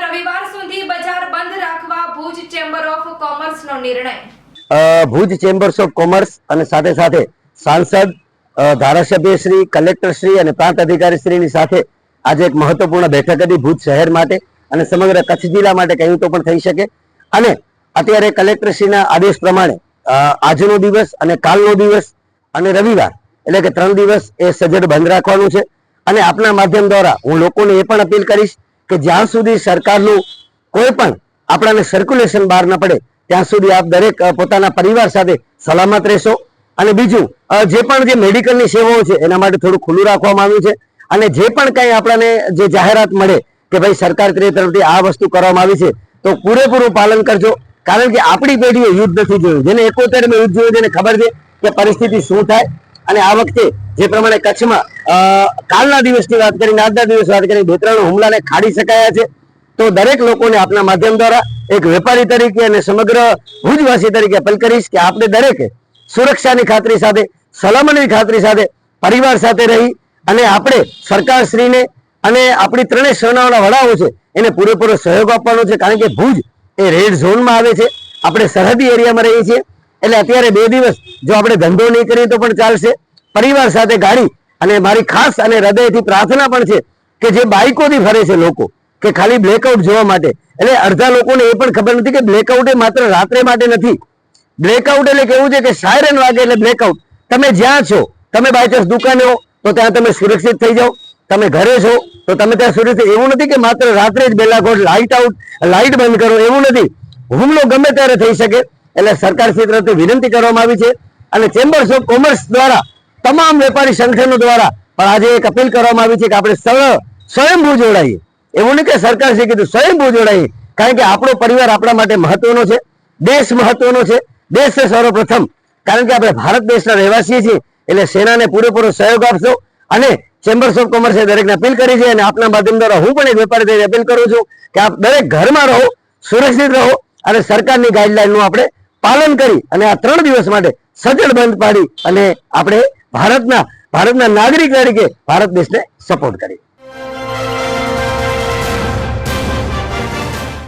જિલ્લામાં રવિવાર સુધી બજાર બંધ રાખવા ભુજ ચેમ્બર ઓફ કોમર્સનો નિર્ણય. ભુજ ચેમ્બર્સ ઓફ કોમર્સ અને સાથે સાથે સાંસદ ધારાસભ્ય શ્રી, કલેક્ટર શ્રી અને પ્રાંત અધિકારી શ્રી ની સાથે આજે એક મહત્વપૂર્ણ બેઠક હતી ભુજ શહેર માટે અને સમગ્ર કચ્છ જિલ્લા માટે કહ્યું તો પણ થઈ શકે. અને અત્યારે કલેક્ટરશ્રીના આદેશ પ્રમાણે આજનો દિવસ અને કાલનો દિવસ અને રવિવાર એટલે કે ત્રણ દિવસ એ સજ્જડ બંધ રાખવાનું છે. અને આપના માધ્યમ દ્વારા હું લોકોને એ પણ અપીલ કરીશ કે જ્યાં સુધી સરકારનું કોઈ પણ આપણાને સર્ક્યુલેશન બહાર ન પડે, ત્યાં સુધી આપ દરેક પોતાના પરિવાર સાથે સલામત રહેશો. અને બીજું જે પણ જે મેડિકલની સેવાઓ છે, એના માટે થોડું ખુલ્લું રાખવામાં આવ્યું છે. અને જે પણ કંઈ આપણને જે જાહેરાત મળે કે ભાઈ સરકાર તરફથી આ વસ્તુ કરવામાં આવી છે, તો પૂરેપૂરું પાલન કરજો. કારણ કે આપણી પેઢીએ યુદ્ધ નથી જોયું. જેને એકોતેર યુદ્ધ જોયું, જેને ખબર છે કે પરિસ્થિતિ શું થાય અને આ વખતે જે પ્રમાણે કચ્છમાં કાલના દિવસની વાત કરીને આજના દિવસ વાત કરીને બે ત્રણ હુમલાને ખાડી શકાયા છે, તો દરેક લોકોને આપના માધ્યમ દ્વારા એક વેપારી તરીકે અને સમગ્ર ભુજવાસી તરીકે અપીલ કરીશ કે આપણે દરેકે સુરક્ષાની ખાતરી સાથે, સલામતીની ખાતરી સાથે પરિવાર સાથે રહી અને આપણે સરકારશ્રીને અને આપણી ત્રણેય સેનાઓના વડાઓ છે, એને પૂરેપૂરો સહયોગ આપવાનો છે, કારણ કે ભુજ એ રેડ ઝોનમાં આવે છે, આપણે સરહદી એરિયામાં રહીએ છીએ એટલે અત્યારે બે દિવસ જો આપણે ધંધો નહીં કરીએ તો પણ ચાલશે. પરિવાર સાથે ગાડી અને મારી ખાસ અને હૃદયથી પ્રાર્થના પણ છે કે જે બાઇકોથી ફરે છે લોકો, કે ખાલી બ્લેકઆઉટ જોવા માટે. એટલે અડધા લોકોને એ પણ ખબર નથી કે બ્લેકઆઉટ એ માત્ર રાત્રે માટે નથી. બ્લેકઆઉટ એટલે કેવું છે કે સાયરન વાગે એટલે બ્લેકઆઉટ તમે જ્યાં છો, તમે બાયચાન્સ દુકાને હો, તો ત્યાં તમે સુરક્ષિત થઈ જાઓ. તમે ઘરે છો, તો તમે ત્યાં સુરક્ષિત. એવું નથી કે માત્ર રાત્રે જ બેલાકોટ લાઇટ આઉટ લાઇટ બંધ કરો, એવું નથી. હુમલો ગમે ત્યારે થઈ શકે. એટલે સરકાર શ્રી તરફથી વિનંતી કરવામાં આવી છે અને ચેમ્બર્સ ઓફ કોમર્સ દ્વારા તમામ વેપારી સંગઠનો દ્વારા પણ આજે એક અપીલ કરવામાં આવી છે કે આપણે સરળ સ્વયંભૂ જોડાઈએ. એવું નહીં કે સરકાર શ્રી કીધું સ્વયંભૂ જોડાઈએ. કારણ કે આપણો પરિવાર આપણા માટે મહત્વનો છે, દેશ મહત્વનો છે, દેશ છે સર્વપ્રથમ. કારણ કે આપણે ભારત દેશના રહેવાસી છીએ, એટલે સેનાને પૂરેપૂરો સહયોગ આપશો અને ચેમ્બર્સ ઓફ કોમર્સે દરેકને અપીલ કરી છે અને આપના માધ્યમ દ્વારા હું પણ એક વેપારી તરીકે અપીલ કરું છું કે આપ દરેક ઘરમાં રહો, સુરક્ષિત રહો અને સરકારની ગાઈડલાઈનનું આપણે પાલન કરી અને આ ત્રણ દિવસ માટે સજ્જડ બંધ પાડી અને આપણે ભારતના ભારતના નાગરિક તરીકે ભારત દેશને સપોર્ટ કરીએ